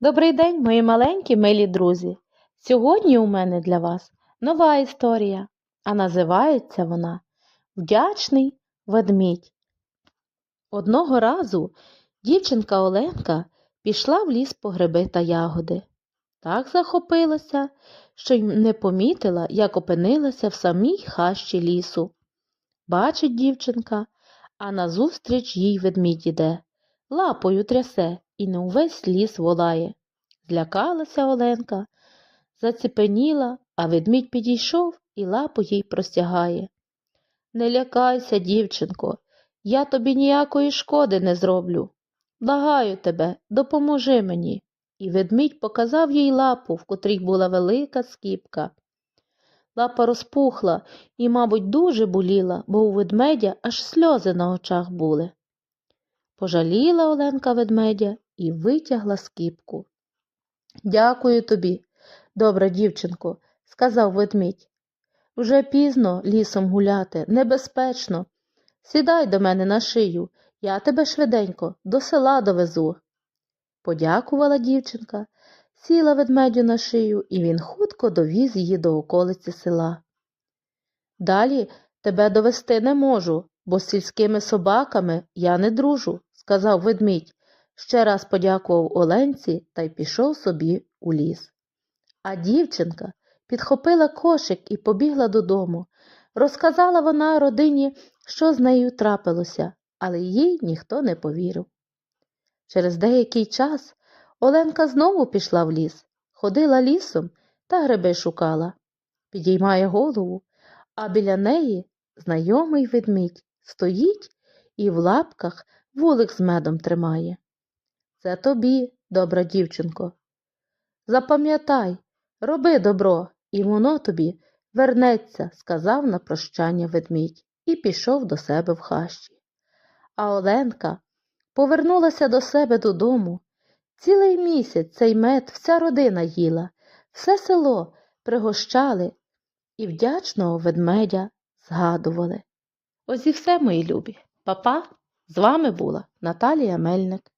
Добрий день, мої маленькі милі друзі. Сьогодні у мене для вас нова історія, а називається вона Вдячний ведмідь. Одного разу дівчинка Оленка пішла в ліс по гриби та ягоди. Так захопилася, що й не помітила, як опинилася в самій хащі лісу. Бачить дівчинка, а назустріч їй ведмідь іде, лапою трясе і на увесь ліс волає. Злякалася Оленка, заціпеніла, а ведмідь підійшов і лапу їй простягає. Не лякайся, дівчинко, я тобі ніякої шкоди не зроблю. Благаю тебе, допоможи мені. І ведмідь показав їй лапу, в котрій була велика скіпка. Лапа розпухла і, мабуть, дуже боліла, бо у ведмедя аж сльози на очах були. Пожаліла Оленка ведмедя і витягла скіпку. Дякую тобі, добра дівчинко, сказав ведмідь. Вже пізно лісом гуляти, небезпечно. Сідай до мене на шию, я тебе швиденько до села довезу. Подякувала дівчинка, сіла ведмедю на шию, і він хутко довіз її до околиці села. Далі тебе довести не можу, бо з сільськими собаками я не дружу, сказав ведмідь, ще раз подякував Оленці та й пішов собі у ліс. А дівчинка підхопила кошик і побігла додому. Розказала вона родині, що з нею трапилося, але їй ніхто не повірив. Через деякий час Оленка знову пішла в ліс, ходила лісом та гриби шукала. Підіймає голову, а біля неї знайомий ведмідь стоїть і в лапках вулик з медом тримає. Це тобі, добра дівчинко. Запам'ятай, роби добро, і воно тобі вернеться, сказав на прощання ведмідь і пішов до себе в хащі. А Оленка повернулася до себе додому. Цілий місяць цей мед вся родина їла, все село пригощали і вдячного ведмедя згадували. Ось і все, мої любі. Папа, з вами була Наталія Мельник.